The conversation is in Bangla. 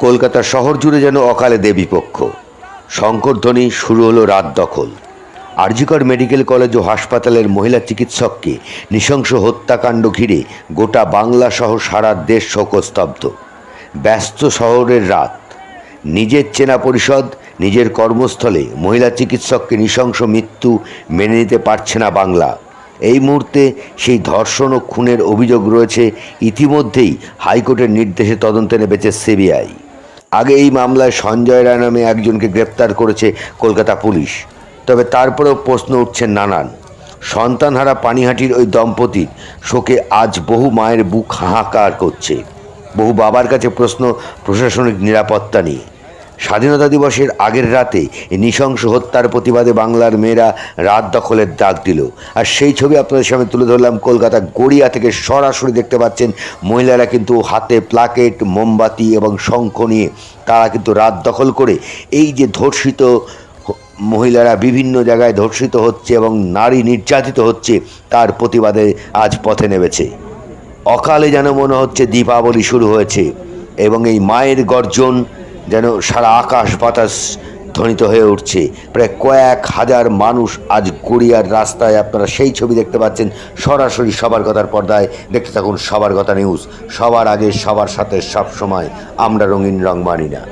কলকাতা শহর জুড়ে যেন অকালে দেবীপক্ষ শঙ্করধ্বনি শুরু হলো রাত দখল। আরজিকর মেডিকেল কলেজ ও হাসপাতালের মহিলা চিকিৎসককে নৃশংস হত্যাকাণ্ড ঘিরে গোটা বাংলা সহ সারা দেশ শোকস্তব্ধ। ব্যস্ত শহরের রাত। নিজের চেনা পরিষদ, নিজের কর্মস্থলে মহিলা চিকিৎসককে নৃশংস মৃত্যু মেনে নিতে পারছে না বাংলা। এই মুহূর্তে সেই ধর্ষণ ও খুনের অভিযোগ রয়েছে। ইতিমধ্যেই হাইকোর্টের নির্দেশে তদন্তে নেমেছে সিবিআই। আগে এই মামলায় সঞ্জয় রায় নামে একজনকে গ্রেপ্তার করেছে কলকাতা পুলিশ। তবে তারপরেও প্রশ্ন উঠছে নানান। সন্তানহারা পানিহাটির ওই দম্পতির শোকে আজ বহু মায়ের বুক হাহাকার করছে। বহু বাবার কাছে প্রশ্ন, প্রশাসনিক নিরাপত্তা নিয়ে। স্বাধীনতা দিবসের আগের রাতে নৃশংস হত্যার প্রতিবাদে বাংলার মেয়েরা রাত দখলের ডাক দিল। আর সেই ছবি আপনাদের সামনে তুলে ধরলাম। কলকাতা গড়িয়া থেকে সরাসরি দেখতে পাচ্ছেন মহিলারা কিন্তু হাতে প্লাকেট, মোমবাতি এবং শঙ্খ নিয়ে তারা কিন্তু রাত দখল করে এই যে ধর্ষিত মহিলারা বিভিন্ন জায়গায় ধর্ষিত হচ্ছে এবং নারী নির্যাতিত হচ্ছে তার প্রতিবাদে আজ পথে নেমেছে। অকালে যেন মনে হচ্ছে দীপাবলি শুরু হয়েছে এবং এই মায়ের গর্জন যেন সারা আকাশ বাতাস ধ্বনিত হয়ে উঠছে। প্রায় কয়েক হাজার মানুষ আজ গড়িয়ার রাস্তায়, আপনারা সেই ছবি দেখতে পাচ্ছেন, সরাসরি সবার কথার পর্দায়। দেখতে থাকুন সবার কথা নিউজ। সবার আগে, সবার সাথে সব সময় আমরা রঙিন রং মানি না।